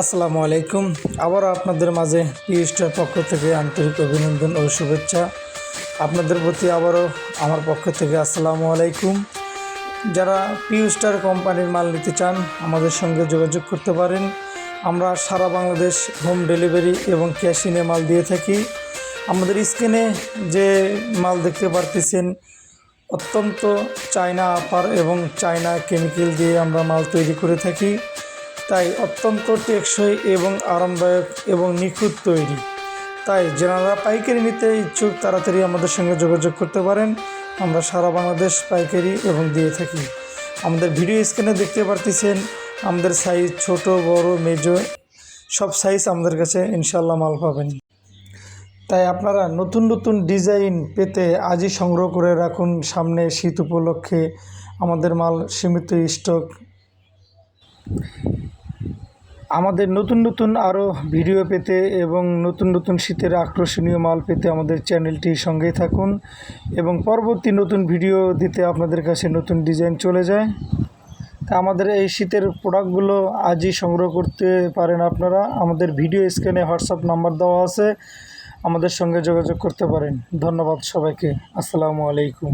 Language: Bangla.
আসসালামু আলাইকুম। আবারও আপনাদের মাঝে পিএসটার পক্ষ থেকে আন্তরিক অভিনন্দন ও শুভেচ্ছা। আপনাদের প্রতি আবারও আমার পক্ষ থেকে আসসালামু আলাইকুম। যারা পিউস্টার কোম্পানির মাল নিতে চান, আমাদের সঙ্গে যোগাযোগ করতে পারেন। আমরা সারা বাংলাদেশ হোম ডেলিভারি এবং ক্যাশ ইনে মাল দিয়ে থাকি। আমাদের স্ক্রিনে যে মাল দেখতে পারতেছেন, অত্যন্ত চায়না আপার এবং চায়না কেমিক্যাল দিয়ে আমরা মাল তৈরি করে থাকি। তাই অত্যন্ত টেকসই এবং আরামদায়ক এবং নিখুঁত তৈরি। তাই যারা পাইকারি নিতে ইচ্ছুক, তাড়াতাড়ি আমাদের সঙ্গে যোগাযোগ করতে পারেন। আমরা সারা বাংলাদেশ পাইকারি এবং দিয়ে থাকি। আমাদের ভিডিও স্ক্রিনে দেখতে পারতেছেন, আমাদের সাইজ ছোট, বড় মেজো সব সাইজ আমাদের কাছে ইনশাল্লাহ মাল পাবেন। তাই আপনারা নতুন নতুন ডিজাইন পেতে আজই সংগ্রহ করে রাখুন সামনে শীত উপলক্ষে। আমাদের মাল সীমিত স্টক আমাদের নতুন নতুন আরও ভিডিও পেতে এবং নতুন নতুন শীতের আকর্ষণীয় মাল পেতে আমাদের চ্যানেলটি সঙ্গেই থাকুন এবং পরবর্তী নতুন ভিডিও দিতে আপনাদের কাছে নতুন ডিজাইন চলে যায়। তা আমাদের এই শীতের প্রোডাক্টগুলো আজই সংগ্রহ করতে পারেন আপনারা। আমাদের ভিডিও স্ক্রিনে হোয়াটসঅ্যাপ নাম্বার দেওয়া আছে, আমাদের সঙ্গে যোগাযোগ করতে পারেন। ধন্যবাদ সবাইকে। আসসালামু আলাইকুম।